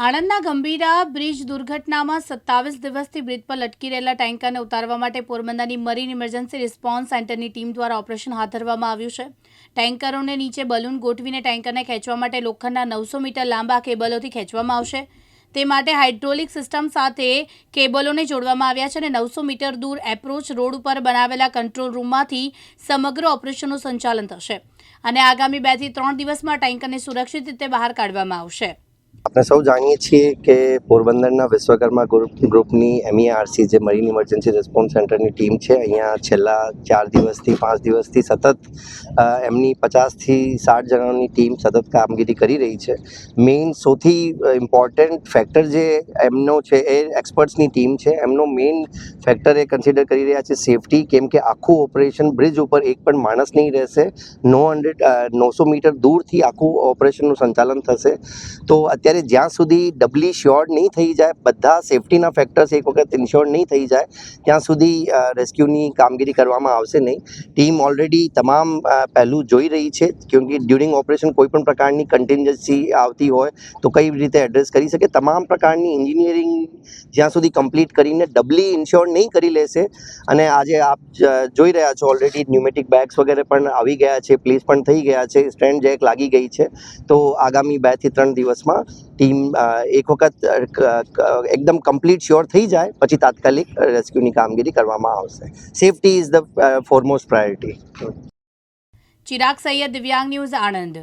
આણંદના Gambhira bridge દુર્ઘટનામાં સત્તાવીસ દિવસથી બ્રિજ પર લટકી રહેલા ટેન્કરને ઉતારવા માટે પોરબંદરની મરીન ઇમરજન્સી રિસ્પોન્સ સેન્ટરની ટીમ દ્વારા ઓપરેશન હાથ ધરવામાં આવ્યું છે. ટેન્કરોને નીચે બલૂન ગોઠવીને ટેન્કરને ખેંચવા માટે લોખંડના નવસો મીટર લાંબા કેબલોથી ખેંચવામાં આવશે. તે માટે હાઇડ્રોલિક સિસ્ટમ સાથે કેબલોને જોડવામાં આવ્યા છે અને નવસો મીટર દૂર એપ્રોચ રોડ ઉપર બનાવેલા કંટ્રોલ રૂમમાંથી સમગ્ર ઓપરેશનનું સંચાલન થશે અને આગામી બેથી ત્રણ દિવસમાં ટેન્કરને સુરક્ષિત રીતે બહાર કાઢવામાં આવશે. આપણે સૌ જાણીએ છીએ કે પોરબંદરના વિશ્વકર્મા ગ્રુપ, ગ્રુપની એમઈઆરસી જે મરીન ઇમરજન્સી રિસ્પોન્સ સેન્ટરની ટીમ છે, અહીંયા છેલ્લા ચાર દિવસથી, પાંચ દિવસથી સતત એમની પચાસથી સાઠ જણાની ટીમ સતત કામગીરી કરી રહી છે. મેઇન સૌથી ઇમ્પોર્ટન્ટ ફેક્ટર જે એમનો છે, એ એક્સપર્ટ્સની ટીમ છે. એમનો મેઇન ફેક્ટર એ કન્સિડર કરી રહ્યા છે સેફટી કેમ કે આખું ઓપરેશન બ્રિજ ઉપર એક પણ માણસ નહીં રહેશે. નો હંડ્રેડ નવસો મીટર દૂરથી આખું ઓપરેશનનું સંચાલન થશે. તો અત્યારે જ્યાં સુધી ડબલી શ્યોર નહીં થઈ જાય, બધા સેફટીના ફેક્ટર્સ એક વખત ઇન્શ્યોર નહીં થઈ જાય, ત્યાં સુધી રેસ્ક્યુની કામગીરી કરવામાં આવશે નહીં. ટીમ ઓલરેડી તમામ પહેલું જોઈ રહી છે, કેમકે ડ્યુરિંગ ઓપરેશન કોઈપણ પ્રકારની કન્ટિન્જન્સી આવતી હોય, તો કઈ રીતે એડ્રેસ કરી શકે? તમામ પ્રકારની એન્જિનિયરિંગ જ્યાં સુધી કમ્પ્લીટ કરીને ડબલી ઇન્શ્યોર નહીં કરી લેશે, અને આજે આપ જોઈ રહ્યા છો ઓલરેડી ન્યુમેટિક બેગ્સ વગેરે પણ આવી ગયા છે પ્લેસ પણ થઈ ગયા છે સ્ટેન્ડ જેક લાગી ગઈ છે, તો આગામી બેથી ત્રણ દિવસમાં ટીમ એક વખત એકદમ કમ્પ્લીટ શ્યોર થઈ જાય, પછી તાત્કાલિક રેસ્ક્યુની કામગીરી કરવામાં આવશે. Safety is the foremost priority Chirag Sayyed, Divyang news Anand.